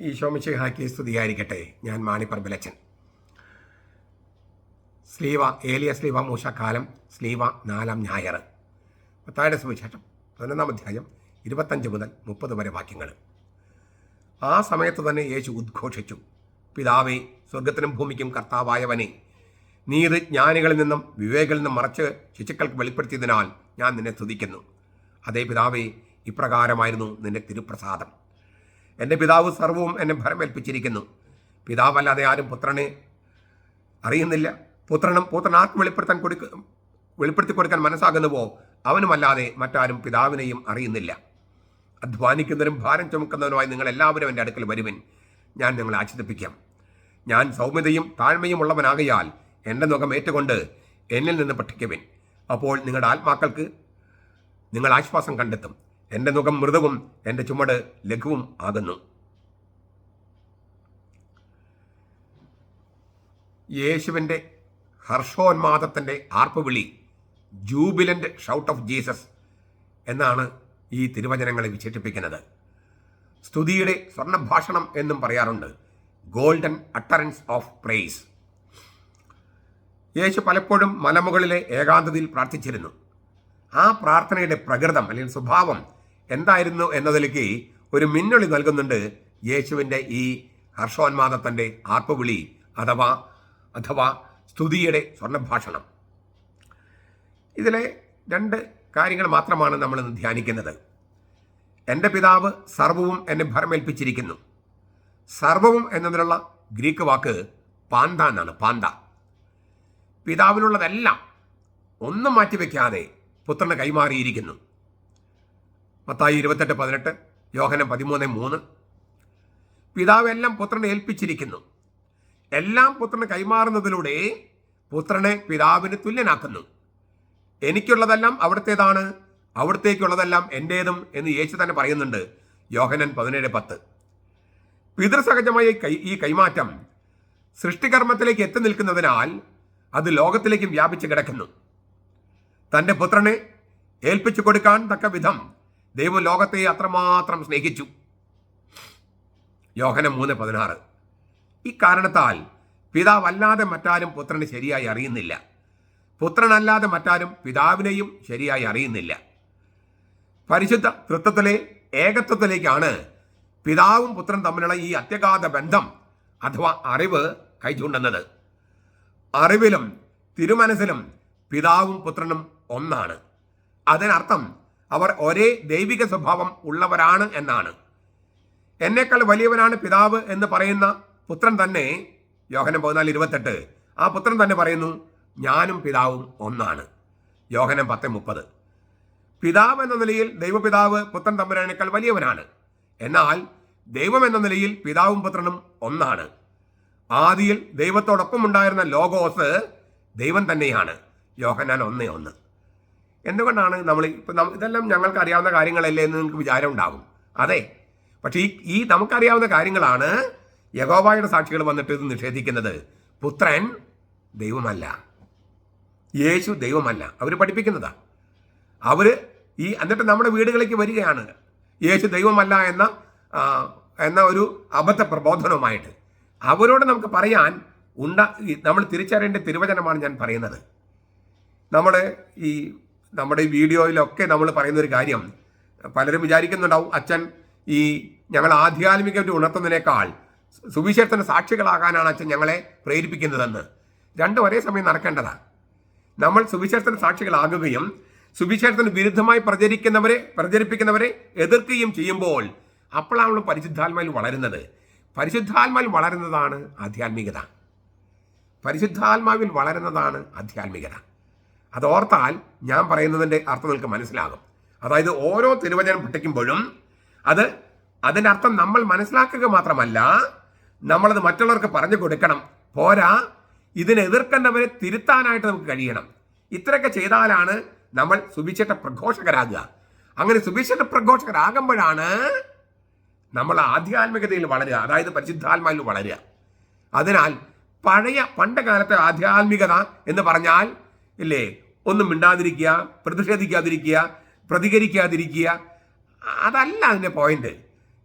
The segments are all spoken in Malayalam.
ഈശോമിശിഹാക്കി സ്തുതിയായിരിക്കട്ടെ. ഞാൻ മാണിപ്പറമ്പിലച്ചൻ. സ്ലീവ ഏലിയ സ്ലീവ മൂശക്കാലം സ്ലീവ നാലാം ഞായർ. പത്തായുടെ സുവിശേഷം. പതിനൊന്നാം അധ്യായം ഇരുപത്തഞ്ച് മുതൽ മുപ്പത് വരെ വാക്യങ്ങൾ. ആ സമയത്ത് തന്നെ യേശു ഉദ്ഘോഷിച്ചു. പിതാവേ സ്വർഗത്തിനും ഭൂമിക്കും കർത്താവായവനെ നീ ഇത് ജ്ഞാനികളിൽ നിന്നും വിവേകളിൽ നിന്നും മറച്ച് ശിശുക്കൾക്ക് വെളിപ്പെടുത്തിയതിനാൽ ഞാൻ നിന്നെ സ്തുതിക്കുന്നു. അതേ പിതാവേ ഇപ്രകാരമായിരുന്നു നിന്റെ തിരുപ്രസാദം. എന്റെ പിതാവ് സർവവും എന്നെ ഭരമേൽപ്പിച്ചിരിക്കുന്നു. പിതാവല്ലാതെ ആരും പുത്രനെ അറിയുന്നില്ല. പുത്രനും പുത്രൻ ആർക്ക് വെളിപ്പെടുത്താൻ കൊടുക്ക വെളിപ്പെടുത്തി കൊടുക്കാൻ മനസ്സാകുന്നുവോ? അവനുമല്ലാതെ മറ്റാരും പിതാവിനെയും അറിയുന്നില്ല. അധ്വാനിക്കുന്നവരും ഭാരം ചുമക്കുന്നവനുമായി നിങ്ങൾ എല്ലാവരും എന്റെ അടുക്കൽ വരുവിൻ. ഞാൻ നിങ്ങളെ ആശ്വസിപ്പിക്കാം. ഞാൻ സൗമ്യതയും താഴ്മയും ഉള്ളവനാകയാൽ എന്റെ മുഖം ഏറ്റുകൊണ്ട് എന്നിൽ നിന്ന് പഠിക്കുവിൻ. അപ്പോൾ നിങ്ങളുടെ ആത്മാക്കൾക്ക് നിങ്ങൾ ആശ്വാസം കണ്ടെത്തും. എന്റെ മുഖം മൃദുവും എന്റെ ചുമട് ലഘുവും ആകുന്നു. യേശുവിന്റെ ഹർഷോന്മാദത്തിന്റെ ആർപ്പുവിളി ജൂബിലന്റ് ഷൗട്ട് ഓഫ് ജീസസ് എന്നാണ് ഈ തിരുവചനങ്ങളെ വിശേഷിപ്പിക്കുന്നത്. സ്തുതിയുടെ സ്വർണഭാഷണം എന്നും പറയാറുണ്ട് golden utterance of praise. Yeshu പലപ്പോഴും മലമുകളിലെ ഏകാന്തതയിൽ പ്രാർത്ഥിച്ചിരുന്നു. ആ പ്രാർത്ഥനയുടെ പ്രകൃതം അല്ലെങ്കിൽ സ്വഭാവം എന്തായിരുന്നു എന്നതിലേക്ക് ഒരു മിന്നൊളി നൽകുന്നുണ്ട് യേശുവിന്റെ ഈ ഹർഷോന്മാദത്തിന്റെ ആർപ്പുവിളി അഥവാ അഥവാ സ്തുതിയുടെ സ്വർണഭാഷണം. ഇതിലെ രണ്ട് കാര്യങ്ങൾ മാത്രമാണ് നമ്മൾ ഇന്ന് ധ്യാനിക്കുന്നത്. എന്റെ പിതാവ് സർവവും എന്നെ ഭരമേൽപ്പിച്ചിരിക്കുന്നു. സർവവും എന്നതിനുള്ള ഗ്രീക്ക് വാക്ക് പാന്ത എന്നാണ് പാന്ത. പിതാവിനുള്ളതെല്ലാം ഒന്നും മാറ്റിവെക്കാതെ പുത്രന് കൈമാറിയിരിക്കുന്നു. മത്തായി ഇരുപത്തെട്ട് പതിനെട്ട് യോഹനം പതിമൂന്ന് മൂന്ന്. പിതാവ് എല്ലാം പുത്രനെ ഏൽപ്പിച്ചിരിക്കുന്നു. എല്ലാം പുത്രന് കൈമാറുന്നതിലൂടെ പുത്രനെ പിതാവിന് തുല്യനാക്കുന്നു. എനിക്കുള്ളതെല്ലാം അവിടുത്തേതാണ് അവിടത്തേക്കുള്ളതെല്ലാം എന്റേതും എന്ന് യേശു തന്നെ പറയുന്നുണ്ട് യോഹനൻ പതിനേഴ് പത്ത്. പിതൃസഹജമായ ഈ കൈമാറ്റം സൃഷ്ടികർമ്മത്തിലേക്ക് എത്തി നിൽക്കുന്നതിനാൽ അത് ലോകത്തിലേക്കും വ്യാപിച്ചു കിടക്കുന്നു. തന്റെ പുത്രനെ ഏൽപ്പിച്ചു കൊടുക്കാൻ തക്ക വിധം ദൈവം ലോകത്തെ അത്രമാത്രം സ്നേഹിച്ചു. യോഹനം മൂന്ന് പതിനാറ്. ഇക്കാരണത്താൽ പിതാവല്ലാതെ മറ്റാരും പുത്രന് ശരിയായി അറിയുന്നില്ല. പുത്രനല്ലാതെ മറ്റാരും പിതാവിനെയും ശരിയായി അറിയുന്നില്ല. പരിശുദ്ധ തൃത്വത്തിലെ ഏകത്വത്തിലേക്കാണ് പിതാവും പുത്രൻ തമ്മിലുള്ള ഈ അത്യഗാധ ബന്ധം അഥവാ അറിവ് കൈചൂണ്ടുന്നത് അറിവിലും തിരുമനസിലും പിതാവും പുത്രനും ഒന്നാണ്. അതിനർത്ഥം അവർ ഒരേ ദൈവിക സ്വഭാവം ഉള്ളവരാണ് എന്നാണ്. എന്നേക്കാൾ വലിയവനാണ് പിതാവ് എന്ന് പറയുന്ന പുത്രൻ തന്നെ യോഹനം പതിനാല് ഇരുപത്തെട്ട് ആ പുത്രൻ തന്നെ പറയുന്നു ഞാനും പിതാവും ഒന്നാണ്. യോഹനം പത്ത് മുപ്പത്. പിതാവ് എന്ന നിലയിൽ ദൈവപിതാവ് പുത്രൻ തമ്പുരാനേക്കാൾ വലിയവനാണ്. എന്നാൽ ദൈവം എന്ന നിലയിൽ പിതാവും പുത്രനും ഒന്നാണ്. ആദിയിൽ ദൈവത്തോടൊപ്പം ഉണ്ടായിരുന്ന ലോഗോസ് ദൈവം തന്നെയാണ്. യോഹനാൻ ഒന്നേ ഒന്ന്. എന്തുകൊണ്ടാണ് നമ്മൾ ഇപ്പം ഇതെല്ലാം ഞങ്ങൾക്ക് അറിയാവുന്ന കാര്യങ്ങളല്ലേ എന്ന് നിങ്ങൾക്ക് വിചാരം ഉണ്ടാകും അതെ. പക്ഷേ ഈ ഈ നമുക്കറിയാവുന്ന കാര്യങ്ങളാണ് യഗോബായുടെ സാക്ഷികൾ വന്നിട്ട് ഇത് നിഷേധിക്കുന്നത്. പുത്രൻ ദൈവമല്ല. യേശു ദൈവമല്ല. അവർ പഠിപ്പിക്കുന്നതാ. അവർ ഈ എന്നിട്ട് നമ്മുടെ വീടുകളിലേക്ക് വരികയാണ്. യേശു ദൈവമല്ല എന്ന എന്ന ഒരു അബദ്ധ പ്രബോധനവുമായിട്ട്. അവരോട് നമുക്ക് പറയാൻ ഉണ്ട നമ്മൾ തിരിച്ചറിയേണ്ട തിരുവചനമാണ് ഞാൻ പറയുന്നത്. നമ്മുടെ ഈ നമ്മുടെ ഈ വീഡിയോയിലൊക്കെ നമ്മൾ പറയുന്ന ഒരു കാര്യം. പലരും വിചാരിക്കുന്നുണ്ടാവും അച്ഛൻ ഈ ഞങ്ങൾ ആധ്യാത്മികമായിട്ട് ഉണർത്തുന്നതിനേക്കാൾ സുവിശേഷത്തിന് സാക്ഷികളാകാനാണ് അച്ഛൻ ഞങ്ങളെ പ്രേരിപ്പിക്കുന്നതെന്ന്. രണ്ടും ഒരേ സമയം നടക്കേണ്ടതാണ് നമ്മൾ സുവിശേഷത്തിന് സാക്ഷികളാകുകയും സുവിശേഷത്തിന് വിരുദ്ധമായി പ്രചരിക്കുന്നവരെ പ്രചരിപ്പിക്കുന്നവരെ എതിർക്കുകയും ചെയ്യുമ്പോൾ അപ്പോഴാണ് നമ്മൾ പരിശുദ്ധാത്മാവിൽ വളരുന്നത്. പരിശുദ്ധാത്മാവിൽ വളരുന്നതാണ് ആധ്യാത്മികത. പരിശുദ്ധാത്മാവിൽ വളരുന്നതാണ് ആധ്യാത്മികത. അതോർത്താൽ ഞാൻ പറയുന്നതിന്റെ അർത്ഥം നിങ്ങൾക്ക് മനസ്സിലാകും. അതായത് ഓരോ തിരുവചനം പഠിക്കുമ്പോഴും അത് അതിന്റെ അർത്ഥം നമ്മൾ മനസ്സിലാക്കുക മാത്രമല്ല നമ്മളത് മറ്റുള്ളവർക്ക് പറഞ്ഞു കൊടുക്കണം. പോരാ ഇതിനെ എതിർക്കുന്നവരെ തിരുത്താനായിട്ട് നമുക്ക് കഴിയണം. ഇത്രയൊക്കെ ചെയ്താലാണ് നമ്മൾ സുവിശേഷ പ്രഘോഷകരാകുക. അങ്ങനെ സുവിശേഷ പ്രഘോഷകരാകുമ്പോഴാണ് നമ്മൾ ആധ്യാത്മികതയിൽ വളരുക അതായത് പരിശുദ്ധാത്മാവിൽ വളരുക. അതിനാൽ പഴയ പണ്ട് കാലത്തെ ആധ്യാത്മികത എന്ന് പറഞ്ഞാൽ ഇല്ലേ ഒന്നും മിണ്ടാതിരിക്കുക പ്രതിഷേധിക്കാതിരിക്കുക പ്രതികരിക്കാതിരിക്കുക. അതല്ല അതിന്റെ പോയിന്റ്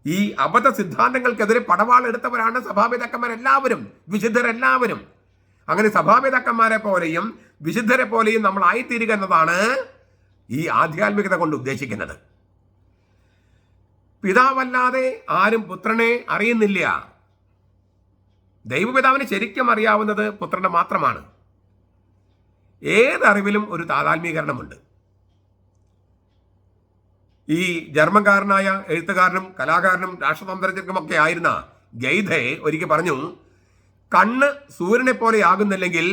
ഈ അബദ്ധ സിദ്ധാന്തങ്ങൾക്കെതിരെ പടവാളെടുത്തവരാണ് സഭാപിതാക്കന്മാരെല്ലാവരും വിശുദ്ധരെല്ലാവരും. അങ്ങനെ സഭാപിതാക്കന്മാരെ പോലെയും വിശുദ്ധരെ പോലെയും നമ്മൾ ആയിത്തീരുക എന്നതാണ് ഈ ആധ്യാത്മികത കൊണ്ട് ഉദ്ദേശിക്കുന്നത്. പിതാവല്ലാതെ ആരും പുത്രനെ അറിയുന്നില്ല. ദൈവപിതാവിനെ ശരിക്കും അറിയാവുന്നത് പുത്രനെ മാത്രമാണ്. ഏതറിവിലും ഒരു താതാത്മീകരണമുണ്ട് ഈ ജർമ്മൻകാരനായ എഴുത്തുകാരനും കലാകാരനും രാഷ്ട്രതന്ത്രജ്ഞനുമൊക്കെ ആയിരുന്ന ഗൈധെ ഒരിക്കൽ പറഞ്ഞു കണ്ണ് സൂര്യനെ പോലെ ആകുന്നില്ലെങ്കിൽ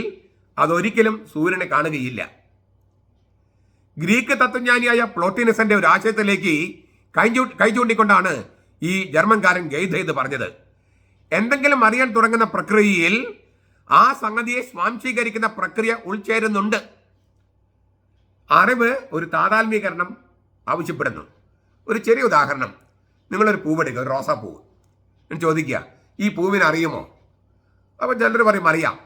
അതൊരിക്കലും സൂര്യനെ കാണുകയില്ല. ഗ്രീക്ക് തത്വജ്ഞാനിയായ പ്ലോട്ടിനസന്റെ ഒരു ആശയത്തിലേക്ക് കൈ ചൂണ്ടിക്കൊണ്ടാണ് ഈ ജർമ്മൻകാരൻ ഗൈധ ഇത് പറഞ്ഞത്. എന്തെങ്കിലും അറിയാൻ തുടങ്ങുന്ന പ്രക്രിയയിൽ ആ സംഗതിയെ സ്വാംശീകരിക്കുന്ന പ്രക്രിയ ഉൾച്ചേരുന്നുണ്ട്. അറിവ് ഒരു താതാത്മീകരണം ആവശ്യപ്പെടുന്നു. ഒരു ചെറിയ ഉദാഹരണം. നിങ്ങളൊരു പൂവെടുക്കുക ഒരു റോസാപ്പൂവ് ഞാൻ ചോദിക്കുക ഈ പൂവിന് അറിയുമോ? അപ്പോൾ ചിലർ പറയും അറിയാം.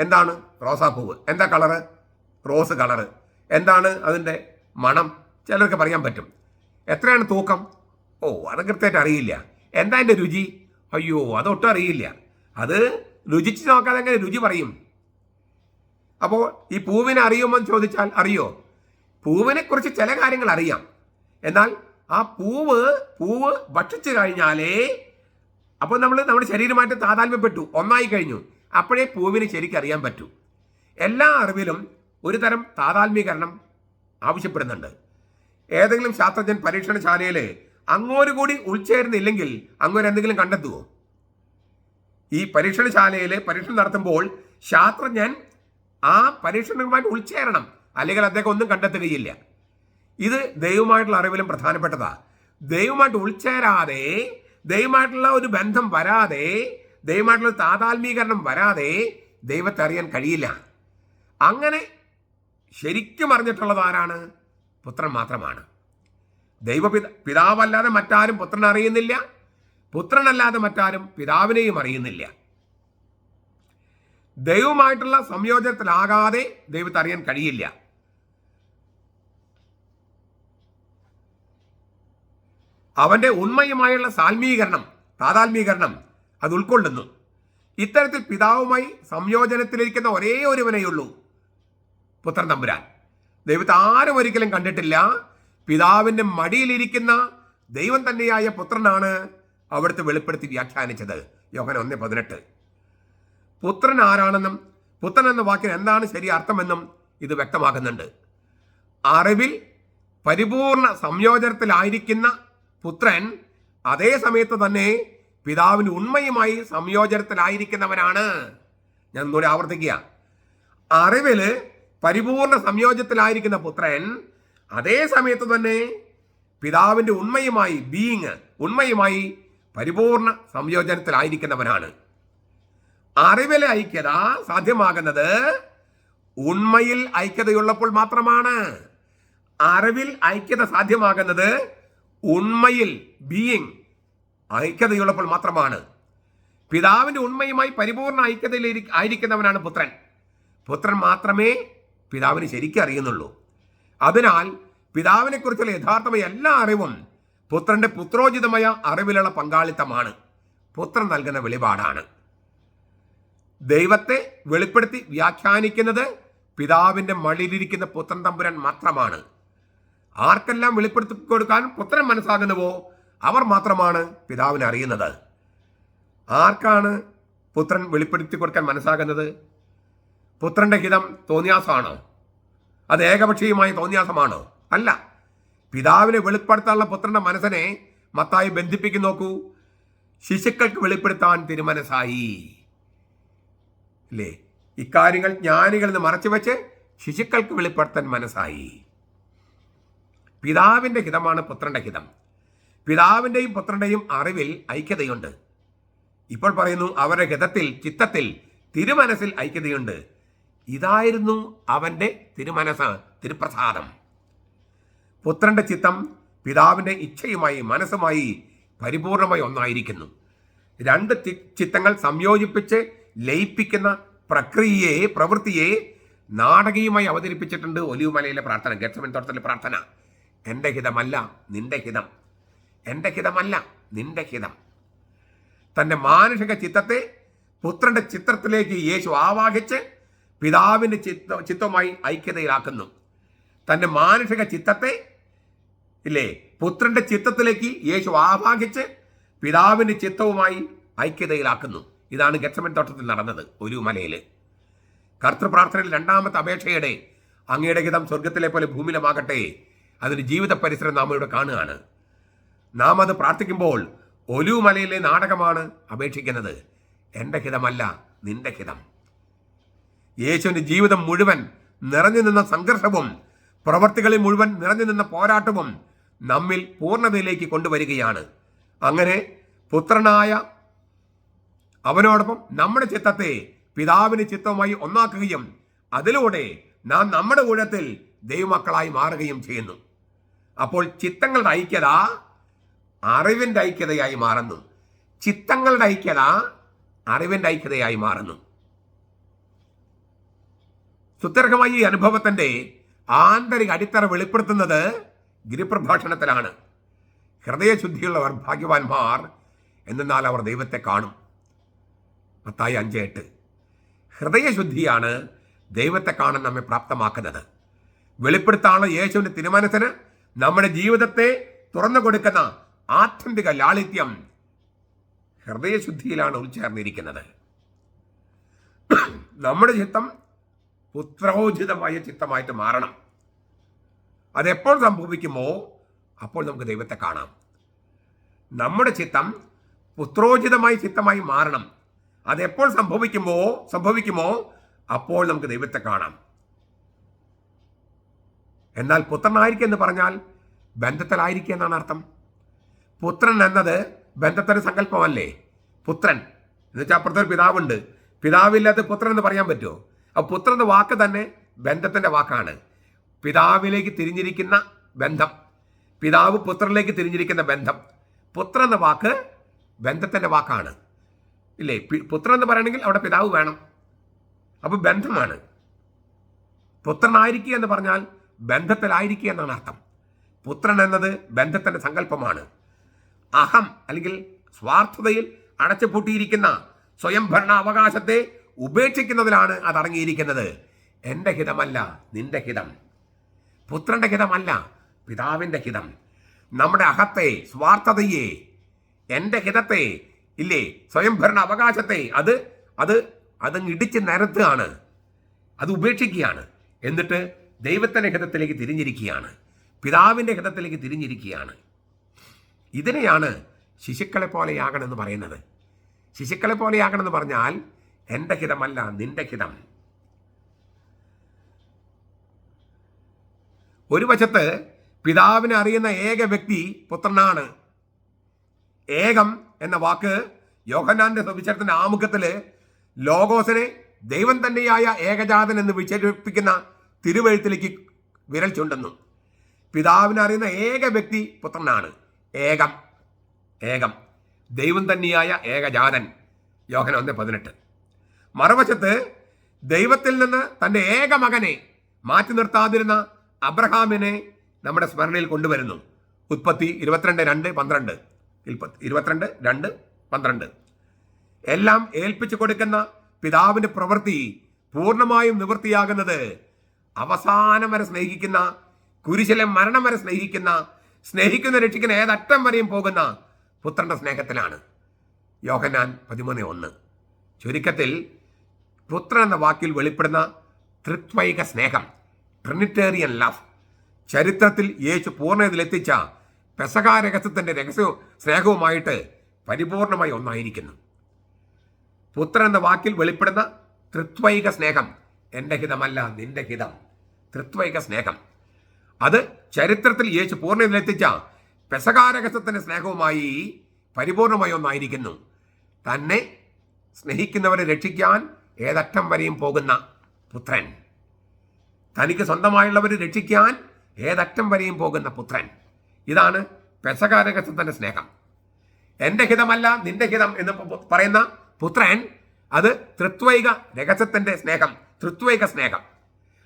എന്താണ്? റോസാപ്പൂവ് എന്താ കളറ്? Rose colour. എന്താണ് അതിന്റെ മണം? ചിലർക്ക് പറയാൻ പറ്റും. എത്രയാണ് തൂക്കം? ഓ അത് കൃത്യമായിട്ട് അറിയില്ല. എന്താ അതിന്റെ രുചി? അയ്യോ അതൊട്ടും അറിയില്ല. അത് രുചിച്ച് നോക്കാതെ എങ്ങനെ രുചി പറയും? അപ്പോൾ ഈ പൂവിനെ അറിയുമോ എന്ന് ചോദിച്ചാൽ അറിയോ? പൂവിനെ കുറിച്ച് ചില കാര്യങ്ങൾ അറിയാം. എന്നാൽ ആ പൂവ് പൂവ് ഭക്ഷിച്ചു കഴിഞ്ഞാലേ അപ്പോൾ നമ്മൾ നമ്മുടെ ശരീരമായിട്ട് താതാത്മ്യപ്പെട്ടു ഒന്നായി കഴിഞ്ഞു. അപ്പോഴേ പൂവിനെ ശരിക്കും അറിയാൻ പറ്റൂ. എല്ലാ അറിവിലും ഒരു തരം താതാത്മ്യീകരണം ആവശ്യപ്പെടുന്നുണ്ട്. ഏതെങ്കിലും ശാസ്ത്രജ്ഞൻ പരീക്ഷണശാലയിൽ അങ്ങോട്ട് കൂടി ഉൾച്ചേരുന്നില്ലെങ്കിൽ അങ്ങോട്ട് എന്തെങ്കിലും കണ്ടെത്തുമോ ഈ പരീക്ഷണശാലയിൽ പരീക്ഷണം നടത്തുമ്പോൾ ശാസ്ത്രജ്ഞൻ ആ പരീക്ഷണങ്ങളുമായിട്ട് ഉൾച്ചേരണം. അല്ലെങ്കിൽ അദ്ദേഹം ഒന്നും കണ്ടെത്തുകയില്ല. ഇത് ദൈവമായിട്ടുള്ള അറിവിലും പ്രധാനപ്പെട്ടതാ. ദൈവമായിട്ട് ഉൾച്ചേരാതെ ദൈവമായിട്ടുള്ള ഒരു ബന്ധം വരാതെ ദൈവമായിട്ടുള്ള താതാത്മീകരണം വരാതെ ദൈവത്തെ അറിയാൻ കഴിയില്ല. അങ്ങനെ ശരിക്കും അറിഞ്ഞിട്ടുള്ളത് ആരാണ്? പുത്രൻ മാത്രമാണ്. ദൈവപിത പിതാവല്ലാതെ മറ്റാരും പുത്രൻ അറിയുന്നില്ല. പുത്രനല്ലാതെ മറ്റാരും പിതാവിനെയും അറിയുന്നില്ല. ദൈവമായിട്ടുള്ള സംയോജനത്തിലാകാതെ ദൈവത്തെ അറിയാൻ കഴിയില്ല. അവന്റെ ഉണ്മയുമായുള്ള സാൽമീകരണം താതാത്മീകരണം അത് ഉൾക്കൊള്ളുന്നു. ഇത്തരത്തിൽ പിതാവുമായി സംയോജനത്തിലിരിക്കുന്ന ഒരേ ഒരുവനെയുള്ളൂ പുത്രൻ തമ്പുരാൻ. ദൈവത്തെ ആരും ഒരിക്കലും കണ്ടിട്ടില്ല. പിതാവിന്റെ മടിയിലിരിക്കുന്ന ദൈവം തന്നെയായ പുത്രനാണ് അവിടുത്തെ വെളിപ്പെടുത്തി വ്യാഖ്യാനിച്ചത്. യോഹന ഒന്ന് പതിനെട്ട്. പുത്രൻ ആരാണെന്നും പുത്രൻ എന്ന വാക്കിന് എന്താണ് ശരി അർത്ഥമെന്നും ഇത് വ്യക്തമാക്കുന്നുണ്ട്. അറിവിൽ പരിപൂർണ സംയോജനത്തിലായിരിക്കുന്ന പുത്രൻ അതേ സമയത്ത് തന്നെ പിതാവിന് ഉണ്മയുമായി സംയോജനത്തിലായിരിക്കുന്നവനാണ്. ഞാൻ ഒന്നുകൂടി ആവർത്തിക്കുക. അറിവിൽ പരിപൂർണ സംയോജനത്തിലായിരിക്കുന്ന പുത്രൻ അതേ സമയത്ത് തന്നെ പിതാവിന്റെ ഉണ്മയുമായി ബീയിങ് ഉണ്മയുമായി പരിപൂർണ സംയോജനത്തിലായിരിക്കുന്നവനാണ്. അറിവിലെ ഐക്യത സാധ്യമാകുന്നത് ഉണ്മയിൽ ഐക്യതയുള്ളപ്പോൾ മാത്രമാണ്. അറിവിൽ ഐക്യത സാധ്യമാകുന്നത് ഉണ്മയിൽ ബീയിങ് ഐക്യതയുള്ളപ്പോൾ മാത്രമാണ്. പിതാവിന്റെ ഉണ്മയുമായി പരിപൂർണ ഐക്യതയിൽ ആയിരിക്കുന്നവനാണ് പുത്രൻ. പുത്രൻ മാത്രമേ പിതാവിന് ശരിക്കും അറിയുന്നുള്ളൂ അതിനാൽ പിതാവിനെക്കുറിച്ചുള്ള യഥാർത്ഥമായ എല്ലാ അറിവും പുത്രന്റെ പുത്രോചിതമായ അറിവിലുള്ള പങ്കാളിത്തമാണ്. പുത്രൻ നൽകുന്ന വെളിപാടാണ്. ദൈവത്തെ വെളിപ്പെടുത്തി വ്യാഖ്യാനിക്കുന്നത് പിതാവിന്റെ മടിയിലിരിക്കുന്ന പുത്രൻ തമ്പുരൻ മാത്രമാണ്. ആർക്കെല്ലാം വെളിപ്പെടുത്തി കൊടുക്കാൻ പുത്രൻ മനസ്സാകുന്നുവോ അവർ മാത്രമാണ് പിതാവിനെ അറിയുന്നത്. ആർക്കാണ് പുത്രൻ വെളിപ്പെടുത്തി കൊടുക്കാൻ മനസ്സാകുന്നത്? പുത്രന്റെ ഹിതം തോന്നിയാസമാണോ അത് ഏകപക്ഷീയമായ തോന്നിയാസമാണോ? അല്ല. പിതാവിനെ വെളിപ്പെടുത്താനുള്ള പുത്രന്റെ മനസ്സിനെ മത്തായി ബന്ധിപ്പിക്കും നോക്കൂ. ശിശുക്കൾക്ക് വെളിപ്പെടുത്താൻ തിരുമനസായി അല്ലേ ഇക്കാര്യങ്ങൾ ജ്ഞാനികളിൽ നിന്ന് മറച്ചു വെച്ച് ശിശുക്കൾക്ക് വെളിപ്പെടുത്താൻ മനസ്സായി. പിതാവിന്റെ ഹിതമാണ് പുത്രന്റെ ഹിതം. പിതാവിന്റെയും പുത്രന്റെയും അറിവിൽ ഐക്യതയുണ്ട്. ഇപ്പോൾ പറയുന്നു അവരുടെ ഹിതത്തിൽ ചിത്തത്തിൽ തിരുമനസിൽ ഐക്യതയുണ്ട്. ഇതായിരുന്നു അവന്റെ തിരുമനസ് തിരുപ്രസാദം. പുത്രന്റെ ചിത്തം പിതാവിന്റെ ഇച്ഛയുമായി മനസ്സുമായി പരിപൂർണമായി ഒന്നായിരിക്കുന്നു. രണ്ട് ചിത്തങ്ങൾ സംയോജിപ്പിച്ച് ലയിപ്പിക്കുന്ന പ്രക്രിയയെ പ്രവൃത്തിയെ നാടകീയമായി അവതരിപ്പിച്ചിട്ടുണ്ട് ഒലിവുമലയിലെ പ്രാർത്ഥന ഗച്ഛമൻ തോട്ടത്തിലെ പ്രാർത്ഥന. എന്റെ ഹിതമല്ല നിന്റെ ഹിതം. എന്റെ ഹിതമല്ല നിന്റെ ഹിതം. തന്റെ മാനുഷിക ചിത്തത്തെ പുത്രന്റെ ചിത്രത്തിലേക്ക് യേശു ആവാഹിച്ച് പിതാവിന്റെ ചിത്ത ചിത്തവുമായി ഐക്യതയിലാക്കുന്നു. തന്റെ മാനുഷിക ചിത്തത്തെ ഇല്ലേ? പുത്രന്റെ ചിത്തത്തിലേക്ക് യേശു ആവാഹിച്ച് പിതാവിന്റെ ചിത്തവുമായി ഐക്യതയിലാക്കുന്നു. ഇതാണ് ഗച്ചമൻ തോട്ടത്തിൽ നടന്നത് ഒരു മലയിൽ കർത്തൃപ്രാർത്ഥനയിൽ രണ്ടാമത്തെ അപേക്ഷയുടെ അങ്ങയുടെ ഹിതം സ്വർഗത്തിലെ പോലെ ഭൂമിയിലുമാകട്ടെ അതിന് ജീവിത പരിസരം നാം ഇവിടെ കാണുകയാണ്. നാം അത് പ്രാർത്ഥിക്കുമ്പോൾ ഒലു മലയിലെ നാടകമാണ് അപേക്ഷിക്കുന്നത്. എന്റെ ഹിതമല്ല നിന്റെ ഹിതം. യേശുവിന്റെ ജീവിതം മുഴുവൻ നിറഞ്ഞു നിന്ന സംഘർഷവും പ്രവർത്തികളിൽ മുഴുവൻ നിറഞ്ഞു നിന്ന പോരാട്ടവും നമ്മിൽ പൂർണതയിലേക്ക് കൊണ്ടുവരികയാണ്. അങ്ങനെ പുത്രനായ അവനോടൊപ്പം നമ്മുടെ ചിത്തത്തെ പിതാവിന് ചിത്തവുമായി ഒന്നാക്കുകയും അതിലൂടെ നാം നമ്മുടെ കൂടത്തിൽ ദൈവമക്കളായി മാറുകയും ചെയ്യുന്നു. അപ്പോൾ ചിത്തങ്ങളുടെ ഐക്യത അറിവിന്റെ ഐക്യതയായി മാറുന്നു. ചിത്തങ്ങളുടെ ഐക്യത അറിവിന്റെ ഐക്യതയായി മാറുന്നു. സുത്യർഹമായി ഈ അനുഭവത്തിന്റെ ആന്തരിക അടിത്തറ വെളിപ്പെടുത്തുന്നത് ഗിരിപ്രഭാഷണത്തിലാണ്. ഹൃദയശുദ്ധിയുള്ളവർ ഭാഗ്യവാന്മാർ എന്നാൽ അവർ ദൈവത്തെ കാണും. പത്തായി അഞ്ച് എട്ട്. ഹൃദയശുദ്ധിയാണ് ദൈവത്തെ കാണാൻ നമ്മെ പ്രാപ്തമാക്കുന്നത്. വെളിപ്പെടുത്താനുള്ള യേശുവിന്റെ തീരുമാനത്തിന് നമ്മുടെ ജീവിതത്തെ തുറന്നു കൊടുക്കുന്ന ആത്യന്തിക ലാളിത്യം ഹൃദയശുദ്ധിയിലാണ് ഉൾച്ചേർന്നിരിക്കുന്നത്. നമ്മുടെ ചിത്തം പുത്രോചിതമായ ചിത്തമായിട്ട് മാറണം. അതെപ്പോൾ സംഭവിക്കുമോ അപ്പോൾ നമുക്ക് ദൈവത്തെ കാണാം. നമ്മുടെ ചിത്തം പുത്രോചിതമായി ചിത്തമായി മാറണം. അതെപ്പോൾ സംഭവിക്കുമോ സംഭവിക്കുമോ അപ്പോൾ നമുക്ക് ദൈവത്തെ കാണാം. എന്നാൽ പുത്രനായിരിക്കും എന്ന് പറഞ്ഞാൽ ബന്ധത്തിലായിരിക്കുക എന്നാണ് അർത്ഥം. പുത്രൻ എന്നത് ബന്ധത്തിന്റെ സങ്കല്പമല്ലേ? പുത്രൻ. എന്ന് വെച്ചാൽ അപ്പുറത്തൊരു പിതാവുണ്ട്. പിതാവില്ലാത്ത പുത്രൻ എന്ന് പറയാൻ പറ്റുമോ? അപ്പോൾ പുത്രന്റെ വാക്ക് തന്നെ ബന്ധത്തിന്റെ വാക്കാണ്. പിതാവിലേക്ക് തിരിഞ്ഞിരിക്കുന്ന ബന്ധം പിതാവ് പുത്രനിലേക്ക് തിരിഞ്ഞിരിക്കുന്ന ബന്ധം. പുത്രൻ എന്ന വാക്ക് ബന്ധത്തിന്റെ വാക്കാണ്. ഇല്ലേ? പുത്രൻ എന്ന് പറയണമെങ്കിൽ അവിടെ പിതാവ് വേണം. അപ്പോൾ ബന്ധമാണ്. പുത്രനായിരിക്കുക എന്ന് പറഞ്ഞാൽ ബന്ധത്തിലായിരിക്കുക എന്നാണ് അർത്ഥം. പുത്രൻ എന്നത് ബന്ധത്തിന്റെ സങ്കല്പമാണ്. അഹം അല്ലെങ്കിൽ സ്വാർത്ഥതയിൽ അടച്ചുപൂട്ടിയിരിക്കുന്ന സ്വയംഭരണ അവകാശത്തെ ഉപേക്ഷിക്കുന്നതിലാണ് അത് എന്റെ ഹിതമല്ല നിന്റെ ഹിതം. പുത്രന്റെ ഹിതമല്ല പിതാവിന്റെ ഹിതം. നമ്മുടെ അഹത്തെ സ്വാർത്ഥതയെ എന്റെ ഹിതത്തെ ഇല്ലേ സ്വയംഭരണ അവകാശത്തെ അത് അത് അതങ്ങ് ഇടിച്ച് നിരത്തുകയാണ്. അത് ഉപേക്ഷിക്കുകയാണ്. എന്നിട്ട് ദൈവത്തിന്റെ ഹിതത്തിലേക്ക് തിരിഞ്ഞിരിക്കുകയാണ്. പിതാവിന്റെ ഹിതത്തിലേക്ക് തിരിഞ്ഞിരിക്കുകയാണ്. ഇതിനെയാണ് ശിശുക്കളെ പോലെയാകണമെന്ന് പറയുന്നത്. ശിശുക്കളെ പോലെയാകണമെന്ന് പറഞ്ഞാൽ എന്റെ ഹിതമല്ല നിന്റെ ഹിതം. ഒരു വശത്ത് പിതാവിനെ അറിയുന്ന ഏക വ്യക്തി പുത്രനാണ്. ഏകം എന്ന വാക്ക് യോഹന്നാന്റെ സുവിശേഷത്തിന്റെ ആമുഖത്തിൽ ലോകോസിനെ ദൈവം തന്നെയായ ഏകജാതൻ എന്ന് വിശേഷിപ്പിക്കുന്ന തിരുവഴുത്തിലേക്ക് വിരൽ ചുണ്ടുന്നു. പിതാവിനെ അറിയുന്ന ഏക വ്യക്തി പുത്രനാണ്. ഏകം. ഏകം. ദൈവം തന്നെയായ ഏകജാതൻ. യോഹന ഒന്ന് പതിനെട്ട്. മറുവശത്ത് ദൈവത്തിൽ നിന്ന് തന്റെ ഏക മകനെ മാറ്റി നിർത്താതിരുന്ന അബ്രഹാമിനെ നമ്മുടെ സ്മരണയിൽ കൊണ്ടുവരുന്നു. ഉത്പത്തി ഇരുപത്തിരണ്ട് രണ്ട് പന്ത്രണ്ട്. ഇരുപത്തിരണ്ട് രണ്ട് പന്ത്രണ്ട്. എല്ലാം ഏൽപ്പിച്ചു കൊടുക്കുന്ന പിതാവിന്റെ പ്രവൃത്തി പൂർണമായും നിവൃത്തിയാകുന്നത് അവസാനം വരെ സ്നേഹിക്കുന്ന കുരിശിലെ മരണം വരെ സ്നേഹിക്കുന്ന സ്നേഹിക്കുന്ന രക്ഷിക്കുന്ന ഏതറ്റം വരെയും പോകുന്ന പുത്രന്റെ സ്നേഹത്തിലാണ്. യോഹനാൻ പതിമൂന്ന് ഒന്ന്. ചുരുക്കത്തിൽ പുത്രൻ എന്ന വാക്കിൽ വെളിപ്പെടുന്ന തൃത്വൈക സ്നേഹം. ട്രിനിറ്റേറിയൻ ലവ് ചരിത്രത്തിൽ യേശു പൂർണതയിലെത്തിച്ച പെസകാ രഹസ്യത്തിന്റെ രഹസ്യ സ്നേഹവുമായിട്ട് പരിപൂർണമായി ഒന്നായിരിക്കുന്നു. പുത്രൻ എന്ന വാക്കിൽ വെളിപ്പെടുന്ന തൃത്വൈക സ്നേഹം എന്റെ ഹിതമല്ല നിന്റെ ഹിതം. തൃത്വൈക സ്നേഹം. അത് ചരിത്രത്തിൽ യേശു പൂർണതയിലെത്തിച്ച പെസകാരഹസ്യത്തിന്റെ സ്നേഹവുമായി പരിപൂർണമായി ഒന്നായിരിക്കുന്നു. തന്നെ സ്നേഹിക്കുന്നവരെ രക്ഷിക്കാൻ ഏതറ്റം വരെയും പോകുന്ന പുത്രൻ. തനിക്ക് സ്വന്തമായുള്ളവരെ രക്ഷിക്കാൻ ഏതറ്റം വരെയും പോകുന്ന പുത്രൻ. ഇതാണ് പെസകാരകത്വത്തിന്റെ സ്നേഹം. എന്റെ ഹിതമല്ല നിന്റെ ഹിതം എന്ന് പറയുന്ന പുത്രൻ അത് തൃത്വൈക രഹസ്യത്തിന്റെ സ്നേഹം തൃത്വൈക സ്നേഹം.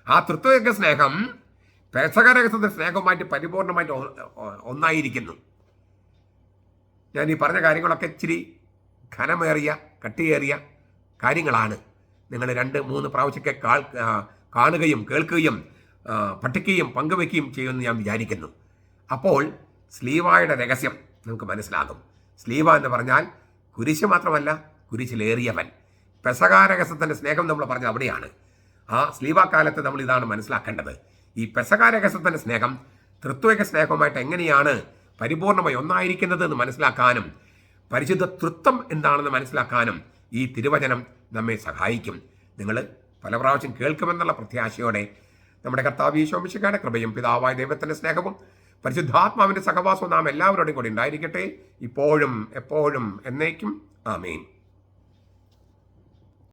ആ തൃത്വൈക സ്നേഹം പെസകരഹസ്യത്തിന്റെ സ്നേഹവുമായിട്ട് പരിപൂർണമായിട്ട് ഒന്നായിരിക്കുന്നു. ഞാൻ ഈ പറഞ്ഞ കാര്യങ്ങളൊക്കെ ഇച്ചിരി ഘനമേറിയ കട്ടിയേറിയ കാര്യങ്ങളാണ്. നിങ്ങൾ രണ്ട് മൂന്ന് പ്രാവശ്യമൊക്കെ കാൾ കാണുകയും കേൾക്കുകയും പഠിക്കുകയും പങ്കുവയ്ക്കുകയും ചെയ്യുമെന്ന് ഞാൻ വിചാരിക്കുന്നു. അപ്പോൾ സ്ലീവായുടെ രഹസ്യം നമുക്ക് മനസ്സിലാകും. സ്ലീവ എന്ന് പറഞ്ഞാൽ കുരിശ് മാത്രമല്ല കുരിശിലേറിയവൻ. പെസകാരഹസ്യത്തിന്റെ സ്നേഹം നമ്മൾ പറഞ്ഞത് അവിടെയാണ്. ആ സ്ലീവ കാലത്ത് നമ്മൾ ഇതാണ് മനസ്സിലാക്കേണ്ടത്. ഈ പെസകാരഹസ്യത്തിന്റെ സ്നേഹം തൃത്വിക സ്നേഹവുമായിട്ട് എങ്ങനെയാണ് പരിപൂർണമായി ഒന്നായിരിക്കുന്നത് എന്ന് മനസ്സിലാക്കാനും പരിശുദ്ധ തൃത്വം എന്താണെന്ന് മനസ്സിലാക്കാനും ഈ തിരുവചനം നമ്മെ സഹായിക്കും. നിങ്ങൾ പല പ്രാവശ്യം കേൾക്കുമെന്നുള്ള പ്രത്യാശയോടെ നമ്മുടെ കർത്താവ് ഈശോമിശിക്കാരുടെ കൃപയും പിതാവായ ദൈവത്തിന്റെ സ്നേഹവും പരിശുദ്ധാത്മാവിന്റെ സഹവാസവും നാം എല്ലാവരോടും കൂടി ഉണ്ടായിരിക്കട്ടെ. ഇപ്പോഴും എപ്പോഴും എന്നേക്കും. ആമേൻ.